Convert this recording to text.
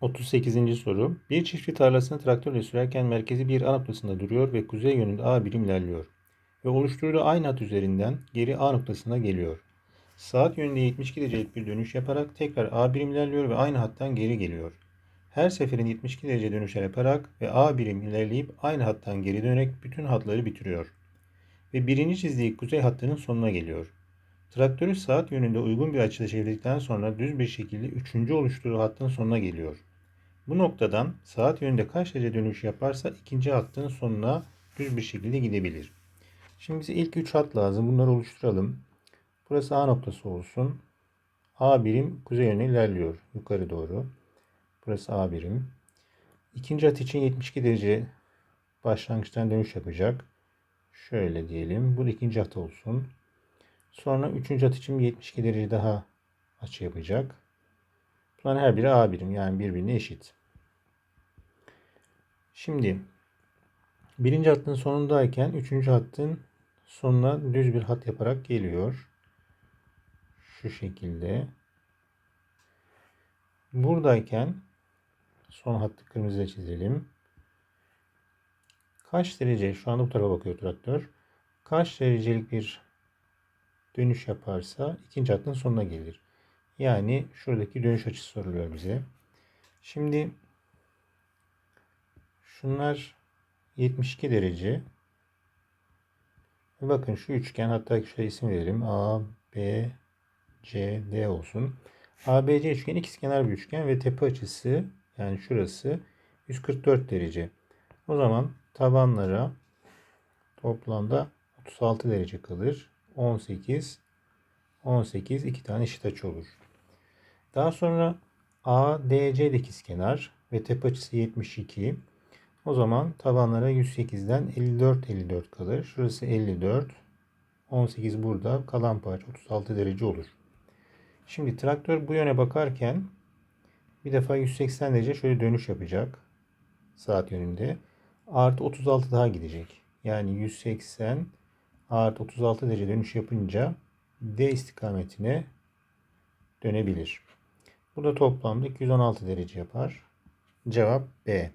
38. soru. Bir çiftçi tarlasını traktörle sürerken merkezi bir A noktasında duruyor ve kuzey yönünde A birim ilerliyor. Ve oluşturduğu aynı hat üzerinden geri A noktasına geliyor. Saat yönünde 72 derecelik bir dönüş yaparak tekrar A birim ilerliyor ve aynı hattan geri geliyor. Her seferinde 72 derece dönüşler yaparak ve A birim ilerleyip aynı hattan geri dönerek bütün hatları bitiriyor. Ve birinci çizdiği kuzey hattının sonuna geliyor. Traktörü saat yönünde uygun bir açıda çevirdikten sonra düz bir şekilde üçüncü oluşturduğu hattın sonuna geliyor. Bu noktadan saat yönünde kaç derece dönüş yaparsa ikinci hattın sonuna düz bir şekilde gidebilir. Şimdi bize ilk 3 hat lazım. Bunları oluşturalım. Burası A noktası olsun. A birim kuzey yönüne ilerliyor. Yukarı doğru. Burası A birim. İkinci hat için 72 derece başlangıçtan dönüş yapacak. Şöyle diyelim. Bu da ikinci hat olsun. Sonra üçüncü at için bir 72 derece daha açı yapacak. Bunların her biri A birim yani birbirine eşit. Şimdi birinci hattın sonundayken üçüncü hattın sonuna düz bir hat yaparak geliyor. Şu şekilde. Buradayken son hattı kırmızıya çizelim. Kaç derece? Şu anda bu tarafa bakıyor traktör. Kaç derecelik bir dönüş yaparsa ikinci hattın sonuna gelir. Yani şuradaki dönüş açısı soruluyor bize. Şimdi şunlar 72 derece. Bakın şu üçgen hatta şöyle isim verelim. A, B, C, D olsun. ABC üçgen ikizkenar bir üçgen ve tepe açısı yani şurası 144 derece. O zaman tabanlara toplamda 36 derece kalır. 18 18 iki tane eşit açı olur. Daha sonra ADC ikizkenar ve tepe açısı 72. O zaman tabanlara 108'den 54 54 kalır. Şurası 54. 18 burada. Kalan parça 36 derece olur. Şimdi traktör bu yöne bakarken bir defa 180 derece şöyle dönüş yapacak. Saat yönünde. Artı 36 daha gidecek. Yani 180 artı 36 derece dönüş yapınca D istikametine dönebilir. Bu da toplamda 216 derece yapar. Cevap B.